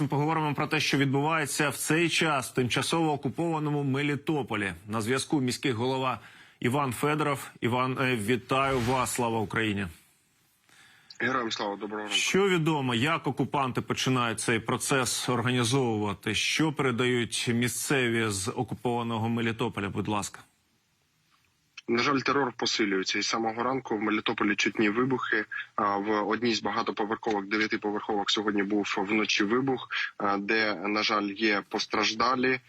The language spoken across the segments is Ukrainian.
Ми поговоримо про те, що відбувається в цей час в тимчасово окупованому Мелітополі. На зв'язку міський голова Іван Федоров. Іван, е, вітаю вас! Слава Україні! Героям слава доброго ранку. Що відомо, як окупанти починають цей процес організовувати? Що передають місцеві з окупованого Мелітополя? Будь ласка. На жаль, терор посилюється. І самого ранку в Мелітополі чутні вибухи. В одній з багатоповерхових дев'ятиповерховок сьогодні був вночі вибух, де на жаль є постраждалі.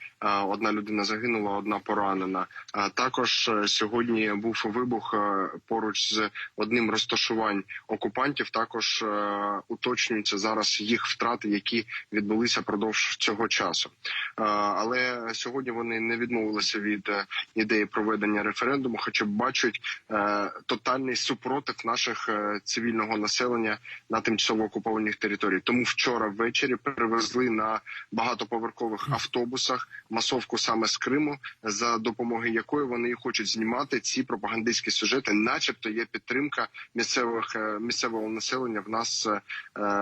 Одна людина загинула, одна поранена. Також е, сьогодні був вибух е, поруч з одним розташувань окупантів. Також е, уточнюються зараз їх втрати, які відбулися продовж цього часу. Але сьогодні вони не відмовилися від ідеї проведення референдуму, хоча бачать е, тотальний супротив наших е, цивільного населення на тимчасово окупованих територіях. Тому вчора ввечері привезли на багатоповерхових автобусах масовку саме з Криму, за допомогою якої вони хочуть знімати ці пропагандистські сюжети, начебто є підтримка місцевих е, місцевого населення в нас е,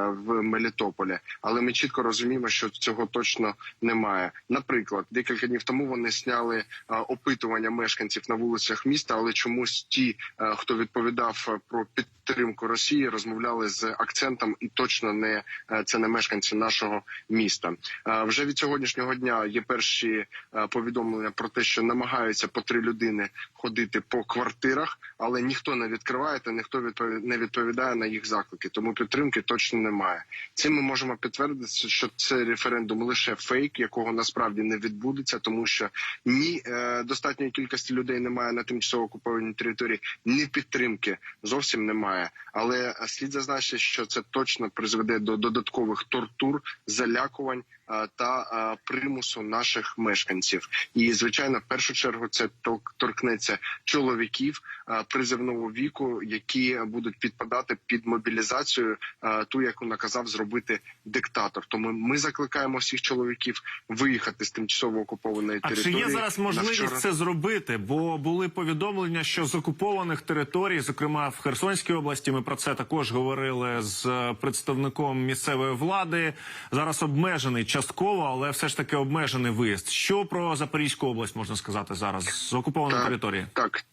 в Мелітополі. Але ми чітко розуміємо, що цього точно немає. Наприклад, декілька днів тому вони сняли е, опитування мешканців на вулицях міста, але чомусь ті, е, хто відповідав е, про підтримку Росії, розмовляли з акцентом, і точно не е, це не мешканці нашого міста. Вже від сьогоднішнього дня є перші повідомлення про те, що намагаються по три людини ходити по квартирах, але ніхто не відкриває та ніхто не відповідає на їх заклики. Тому підтримки точно немає. Цим ми можемо підтвердити, що цей референдум лише фейк, якого насправді не відбудеться, тому що ні достатньої кількості людей немає на тимчасово окупованій території, ні підтримки зовсім немає. Але слід зазначити, що це точно призведе до додаткових тортур, залякувань. Е, Та е, примусу наших мешканців, і звичайно, в першу чергу це торкнеться чоловіків е, призивного віку, які будуть підпадати під мобілізацію, ту, яку наказав зробити диктатор. Тому ми закликаємо всіх чоловіків виїхати з тимчасово окупованої А чи території. є зараз можливість вчора- це зробити? Бо були повідомлення, що з окупованих територій, зокрема в Херсонській області, ми про це також говорили з представником місцевої влади. Зараз обмежений частково, але все ж таки обмежений виїзд. Що про Запорізьку область можна сказати зараз з окупованої території? Так.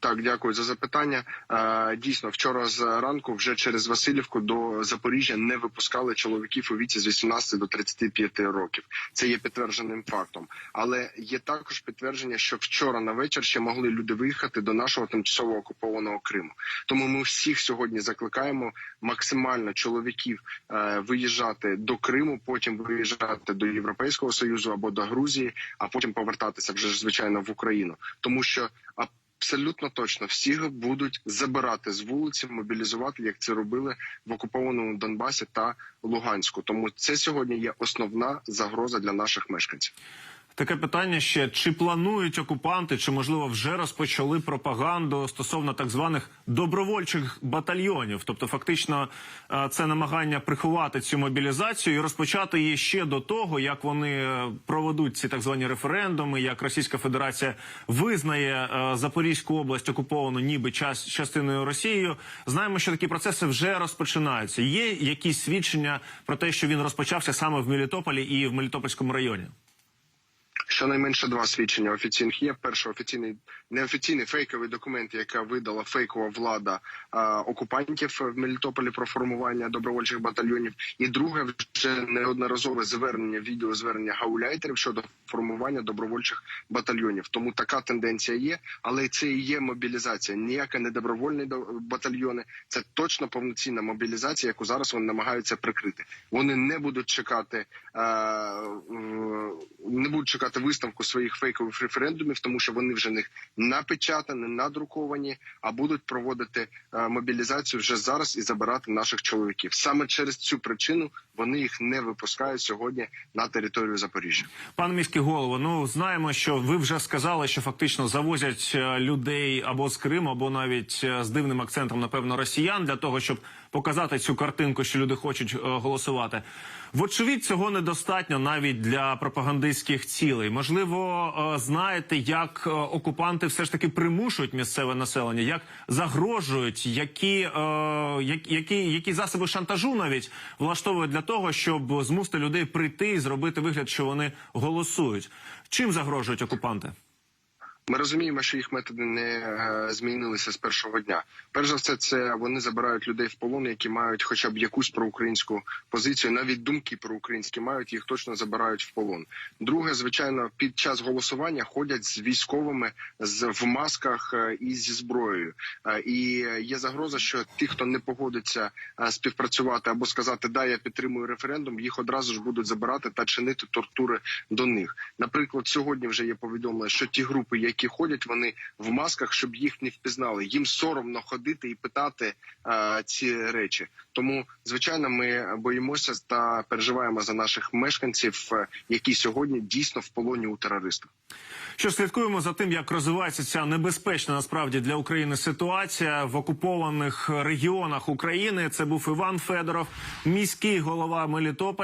Так, дякую за запитання. Е, дійсно, вчора з ранку вже через Васильівку до Запоріжжя не випускали чоловіків у віці з 18 до 35 років. Це є підтвердженим фактом. Але є також підтвердження, що вчора на вечір ще могли люди виїхати до нашого тимчасово окупованого Криму. Тому ми всіх сьогодні закликаємо максимально чоловіків е, виїжджати до Криму, потім виїжджати до Європейського союзу або до Грузії, а потім повертатися вже звичайно в Україну, тому що Абсолютно точно всіх будуть забирати з вулиці, мобілізувати, як це робили в окупованому Донбасі та Луганську. Тому це сьогодні є основна загроза для наших мешканців. Таке питання ще: чи планують окупанти, чи можливо вже розпочали пропаганду стосовно так званих добровольчих батальйонів? Тобто, фактично, е, це намагання приховати цю мобілізацію і розпочати її ще до того, як вони е, проведуть ці так звані референдуми, як Російська Федерація визнає е, Запорізьку область окуповану, ніби час частиною Росією. Знаємо, що такі процеси вже розпочинаються. Є якісь свідчення про те, що він розпочався саме в Мелітополі і в Мелітопольському районі? Щонайменше два свідчення офіційних є. Перший офіційний неофіційний фейковий документ, яка видала фейкова влада а, окупантів в Мелітополі про формування добровольчих батальйонів. І друге вже неодноразове звернення, відеозвернення гауляйтерів щодо формування добровольчих батальйонів. Тому така тенденція є, але це і є мобілізація. Ніяка не добровольні до- батальйони. Це точно повноцінна мобілізація, яку зараз вони намагаються прикрити. Вони не будуть чекати, в- не будуть чекати виставку своїх фейкових референдумів, тому що вони вже них напечатані, надруковані, а будуть проводити е, мобілізацію вже зараз і забирати наших чоловіків. Саме через цю причину вони їх не випускають сьогодні на територію Запоріжжя. Пане міський голово, ну знаємо, що ви вже сказали, що фактично завозять е, людей або з Криму, або навіть е, з дивним акцентом, напевно, росіян для того, щоб показати цю картинку, що люди хочуть голосувати. Вочевидь, цього недостатньо навіть для пропагандистських цілей. Можливо, е, знаєте, як е, окупанти все ж таки примушують місцеве населення, як загрожують, які, е, які, які засоби шантажу навіть влаштовують для того, щоб змусити людей прийти і зробити вигляд, що вони голосують. Чим загрожують окупанти? Ми розуміємо, що їх методи не е, змінилися з першого дня. Перш за все, це вони забирають людей в полон, які мають хоча б якусь проукраїнську позицію, навіть думки проукраїнські мають, їх точно забирають в полон. Друге, звичайно, під час голосування ходять з військовими з в масках е, і зі зброєю. Е, І є загроза, що ті, хто не погодиться співпрацювати або сказати да, я підтримую референдум, їх одразу ж будуть забирати та чинити тортури до них. Наприклад, сьогодні вже є повідомлення, що ті групи, які ходять, вони в масках, щоб їх не впізнали. Їм соромно ходити і питати е, ці речі. Тому, звичайно, ми боїмося та переживаємо за наших мешканців, е, які сьогодні дійсно в полоні у терористів. Що слідкуємо за тим, як розвивається ця небезпечна насправді для України ситуація в окупованих регіонах України. Це був Іван Федоров, міський голова Мелітополя.